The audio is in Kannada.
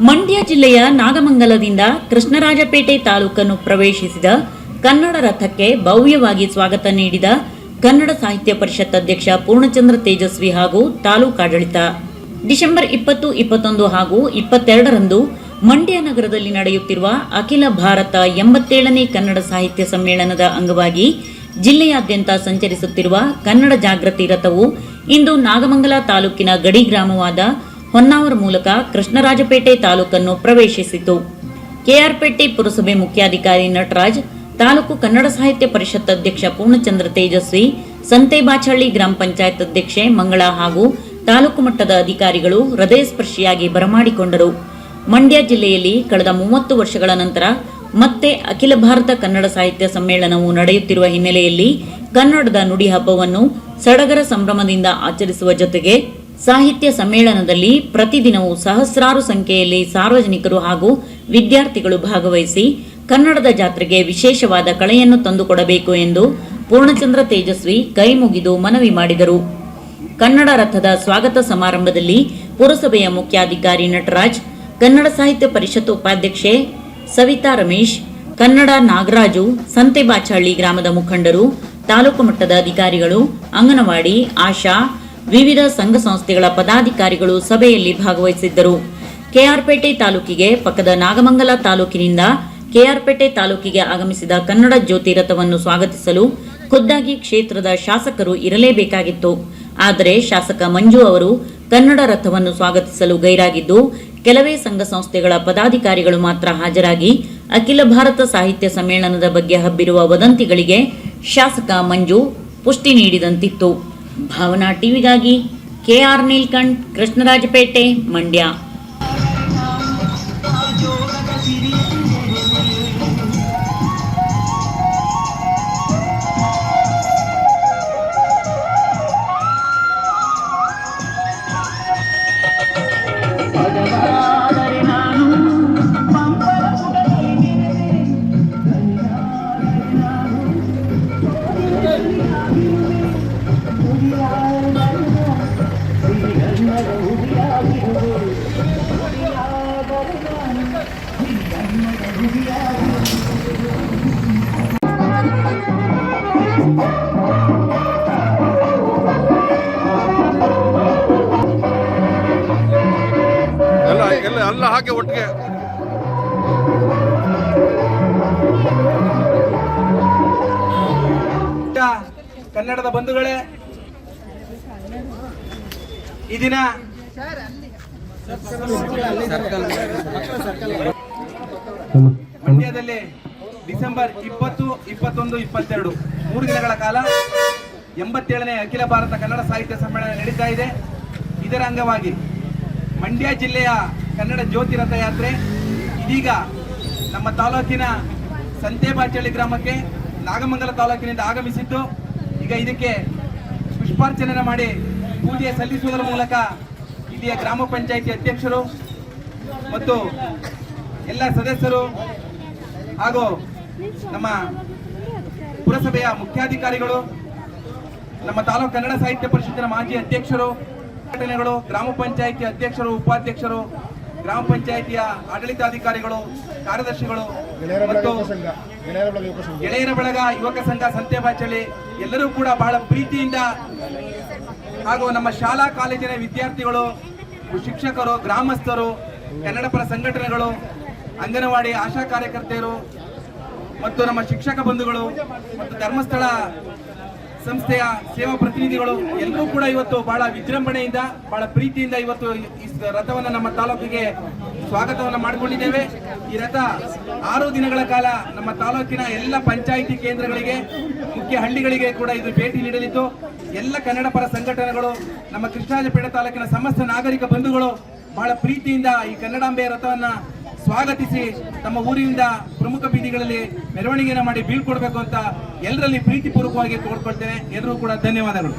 ಮಂಡ್ಯ ಜಿಲ್ಲೆಯ ನಾಗಮಂಗಲದಿಂದ ಕೃಷ್ಣರಾಜಪೇಟೆ ತಾಲೂಕನ್ನು ಪ್ರವೇಶಿಸಿದ ಕನ್ನಡ ರಥಕ್ಕೆ ಭವ್ಯವಾಗಿ ಸ್ವಾಗತ ನೀಡಿದ ಕನ್ನಡ ಸಾಹಿತ್ಯ ಪರಿಷತ್ ಅಧ್ಯಕ್ಷ ಪೂರ್ಣಚಂದ್ರ ತೇಜಸ್ವಿ ಹಾಗೂ ತಾಲೂಕಾಡಳಿತ ಡಿಸೆಂಬರ್ ಇಪ್ಪತ್ತು, ಇಪ್ಪತ್ತೊಂದು ಹಾಗೂ ಇಪ್ಪತ್ತೆರಡರಂದು ಮಂಡ್ಯ ನಗರದಲ್ಲಿ ನಡೆಯುತ್ತಿರುವ ಅಖಿಲ ಭಾರತ ಎಂಬತ್ತೇಳನೇ ಕನ್ನಡ ಸಾಹಿತ್ಯ ಸಮ್ಮೇಳನದ ಅಂಗವಾಗಿ ಜಿಲ್ಲೆಯಾದ್ಯಂತ ಸಂಚರಿಸುತ್ತಿರುವ ಕನ್ನಡ ಜಾಗೃತಿ ರಥವು ಇಂದು ನಾಗಮಂಗಲ ತಾಲೂಕಿನ ಗಡಿ ಗ್ರಾಮವಾದ ಹೊನ್ನಾವರ ಮೂಲಕ ಕೃಷ್ಣರಾಜಪೇಟೆ ತಾಲೂಕನ್ನು ಪ್ರವೇಶಿಸಿತು. ಕೆಆರ್ಪೇಟೆ ಪುರಸಭೆ ಮುಖ್ಯಾಧಿಕಾರಿ ನಟರಾಜ್, ತಾಲೂಕು ಕನ್ನಡ ಸಾಹಿತ್ಯ ಪರಿಷತ್ ಅಧ್ಯಕ್ಷ ಪೂರ್ಣಚಂದ್ರ ತೇಜಸ್ವಿ ಸಂತೆಬಾಚಹಳ್ಳಿ ಗ್ರಾಮ ಪಂಚಾಯತ್ ಅಧ್ಯಕ್ಷೆ ಮಂಗಳಾ ಹಾಗೂ ತಾಲೂಕು ಮಟ್ಟದ ಅಧಿಕಾರಿಗಳು ಹೃದಯಸ್ಪರ್ಶಿಯಾಗಿ ಬರಮಾಡಿಕೊಂಡರು. ಮಂಡ್ಯ ಜಿಲ್ಲೆಯಲ್ಲಿ ಕಳೆದ ಮೂವತ್ತು ವರ್ಷಗಳ ನಂತರ ಮತ್ತೆ ಅಖಿಲ ಭಾರತ ಕನ್ನಡ ಸಾಹಿತ್ಯ ಸಮ್ಮೇಳನವು ನಡೆಯುತ್ತಿರುವ ಹಿನ್ನೆಲೆಯಲ್ಲಿ ಕನ್ನಡದ ನುಡಿ ಹಬ್ಬವನ್ನು ಸಡಗರ ಸಂಭ್ರಮದಿಂದ ಆಚರಿಸುವ ಜೊತೆಗೆ ಸಾಹಿತ್ಯ ಸಮ್ಮೇಳನದಲ್ಲಿ ಪ್ರತಿದಿನವೂ ಸಹಸ್ರಾರು ಸಂಖ್ಯೆಯಲ್ಲಿ ಸಾರ್ವಜನಿಕರು ಹಾಗೂ ವಿದ್ಯಾರ್ಥಿಗಳು ಭಾಗವಹಿಸಿ ಕನ್ನಡದ ಜಾತ್ರೆಗೆ ವಿಶೇಷವಾದ ಕಳೆಯನ್ನು ತಂದುಕೊಡಬೇಕು ಎಂದು ಪೂರ್ಣಚಂದ್ರ ತೇಜಸ್ವಿ ಕೈ ಮುಗಿದು ಮನವಿ ಮಾಡಿದರು. ಕನ್ನಡ ರಥದ ಸ್ವಾಗತ ಸಮಾರಂಭದಲ್ಲಿ ಪುರಸಭೆಯ ಮುಖ್ಯಾಧಿಕಾರಿ ನಟರಾಜ್, ಕನ್ನಡ ಸಾಹಿತ್ಯ ಪರಿಷತ್ ಉಪಾಧ್ಯಕ್ಷೆ ಸವಿತಾ ರಮೇಶ್, ಕನ್ನಡ ನಾಗರಾಜು ಸಂತೆಬಾಚಹಳ್ಳಿ ಗ್ರಾಮದ ಮುಖಂಡರು, ತಾಲೂಕು ಮಟ್ಟದ ಅಧಿಕಾರಿಗಳು, ಅಂಗನವಾಡಿ, ಆಶಾ ವಿವಿಧ ಸಂಘ ಸಂಸ್ಥೆಗಳ ಪದಾಧಿಕಾರಿಗಳು ಸಭೆಯಲ್ಲಿ ಭಾಗವಹಿಸಿದ್ದರು. ಕೆಆರ್ಪೇಟೆ ತಾಲೂಕಿಗೆ ಪಕ್ಕದ ನಾಗಮಂಗಲ ತಾಲೂಕಿನಿಂದ ಕೆಆರ್ಪೇಟೆ ತಾಲೂಕಿಗೆ ಆಗಮಿಸಿದ ಕನ್ನಡ ಜ್ಯೋತಿ ರಥವನ್ನು ಸ್ವಾಗತಿಸಲು ಖುದ್ದಾಗಿ ಕ್ಷೇತ್ರದ ಶಾಸಕರು ಇರಲೇಬೇಕಾಗಿತ್ತು. ಆದರೆ ಶಾಸಕ ಮಂಜು ಅವರು ಕನ್ನಡ ರಥವನ್ನು ಸ್ವಾಗತಿಸಲು ಗೈರಾಗಿದ್ದು, ಕೆಲವೇ ಸಂಘ ಸಂಸ್ಥೆಗಳ ಪದಾಧಿಕಾರಿಗಳು ಮಾತ್ರ ಹಾಜರಾಗಿ ಅಖಿಲ ಭಾರತ ಸಾಹಿತ್ಯ ಸಮ್ಮೇಳನದ ಬಗ್ಗೆ ಹಬ್ಬಿರುವ ವದಂತಿಗಳಿಗೆ ಶಾಸಕ ಮಂಜು ಪುಷ್ಟಿ ನೀಡಿದಂತಿತ್ತು. ಭಾವನಾ ಟಿವಿಗಾಗಿ ಕೆಆರ್ ನೀಲ್ಕಂಠ್ ಕೃಷ್ಣರಾಜಪೇಟೆ ಮಂಡ್ಯ ಎಲ್ಲ ಹಾಕಿ ಒಟ್ಟಿಗೆ. ಕನ್ನಡದ ಬಂಧುಗಳೇ. ಈ ದಿನ ಮಂಡ್ಯದಲ್ಲಿ ಡಿಸೆಂಬರ್ ಇಪ್ಪತ್ತು, ಇಪ್ಪತ್ತೊಂದು, ಇಪ್ಪತ್ತೆರಡು, ಮೂರು ದಿನಗಳ ಕಾಲ ಎಂಬತ್ತೇಳನೇ ಅಖಿಲ ಭಾರತ ಕನ್ನಡ ಸಾಹಿತ್ಯ ಸಮ್ಮೇಳನ ನಡೀತಾ ಇದೆ. ಇದರ ಅಂಗವಾಗಿ ಮಂಡ್ಯ ಜಿಲ್ಲೆಯ ಕನ್ನಡ ಜ್ಯೋತಿ ರಥಯಾತ್ರೆ ಇದೀಗ ನಮ್ಮ ತಾಲೂಕಿನ ಸಂತೆಬಾಚಳ್ಳಿ ಗ್ರಾಮಕ್ಕೆ ನಾಗಮಂಗಲ ತಾಲೂಕಿನಿಂದ ಆಗಮಿಸಿದ್ದು. ಈಗ ಇದಕ್ಕೆ ಪುಷ್ಪಾರ್ಚನೆ ಮಾಡಿ ಪೂಜೆ ಸಲ್ಲಿಸುವುದರ ಮೂಲಕ ಇಲ್ಲಿಯ ಗ್ರಾಮ ಪಂಚಾಯಿತಿ ಅಧ್ಯಕ್ಷರು ಮತ್ತು ಎಲ್ಲ ಸದಸ್ಯರು ಹಾಗೂ ನಮ್ಮ ಪುರಸಭೆಯ ಮುಖ್ಯಾಧಿಕಾರಿಗಳು, ನಮ್ಮ ತಾಲೂಕು ಕನ್ನಡ ಸಾಹಿತ್ಯ ಪರಿಷತ್ತಿನ ಮಾಜಿ ಅಧ್ಯಕ್ಷರು ಸಂಘಟನೆಗಳು ಗ್ರಾಮ ಪಂಚಾಯಿತಿ ಅಧ್ಯಕ್ಷರು, ಉಪಾಧ್ಯಕ್ಷರು ಗ್ರಾಮ ಪಂಚಾಯಿತಿಯ ಆಡಳಿತಾಧಿಕಾರಿಗಳು ಕಾರ್ಯದರ್ಶಿಗಳು ಮತ್ತು ಗೆಳೆಯರ ಬಳಗ ಯುವಕ ಸಂಘ. ಸಂತೆಬಾಚಳಿ ಎಲ್ಲರೂ ಕೂಡ ಬಹಳ ಪ್ರೀತಿಯಿಂದ ಹಾಗೂ ನಮ್ಮ ಶಾಲಾ ಕಾಲೇಜಿನ ವಿದ್ಯಾರ್ಥಿಗಳು ಶಿಕ್ಷಕರು ಗ್ರಾಮಸ್ಥರು ಕನ್ನಡ ಪರ ಸಂಘಟನೆಗಳು ಅಂಗನವಾಡಿ ಆಶಾ ಕಾರ್ಯಕರ್ತೆಯರು ಮತ್ತು ನಮ್ಮ ಶಿಕ್ಷಕ ಬಂಧುಗಳು ಮತ್ತು ಧರ್ಮಸ್ಥಳ ಸಂಸ್ಥೆಯ ಸೇವಾ ಪ್ರತಿನಿಧಿಗಳು ಎಲ್ಲರೂ ಕೂಡ ಇವತ್ತು ಬಹಳ ವಿಜೃಂಭಣೆಯಿಂದ, ಬಹಳ ಪ್ರೀತಿಯಿಂದ ಇವತ್ತು ಈ ರಥವನ್ನು ನಮ್ಮ ತಾಲೂಕಿಗೆ ಸ್ವಾಗತವನ್ನು ಮಾಡಿಕೊಂಡಿದ್ದೇವೆ. ಈ ರಥ ಆರು ದಿನಗಳ ಕಾಲ ನಮ್ಮ ತಾಲೂಕಿನ ಎಲ್ಲ ಪಂಚಾಯಿತಿ ಕೇಂದ್ರಗಳಿಗೆ, ಮುಖ್ಯ ಹಳ್ಳಿಗಳಿಗೆ ಕೂಡ ಇದು ಭೇಟಿ ನೀಡಲಿದ್ದು, ಎಲ್ಲ ಕನ್ನಡ ಪರ ಸಂಘಟನೆಗಳು, ನಮ್ಮ ಕೃಷ್ಣಾಜಪೇಟೆ ತಾಲೂಕಿನ ಸಮಸ್ತ ನಾಗರಿಕ ಬಂಧುಗಳು ಬಹಳ ಪ್ರೀತಿಯಿಂದ ಈ ಕನ್ನಡಾಂಬೆಯ ರಥವನ್ನ ಸ್ವಾಗತಿಸಿ ತಮ್ಮ ಊರಿನಿಂದ ಪ್ರಮುಖ ಬೀದಿಗಳಲ್ಲಿ ಮೆರವಣಿಗೆಯನ್ನು ಮಾಡಿ ಬೀಳ್ಕೊಡ್ಬೇಕು ಅಂತ ಎಲ್ಲರಲ್ಲಿ ಪ್ರೀತಿಪೂರ್ವಕವಾಗಿ ಕೋರ್ಕೊಳ್ತೇನೆ ಎಲ್ಲರೂ ಕೂಡ ಧನ್ಯವಾದಗಳು.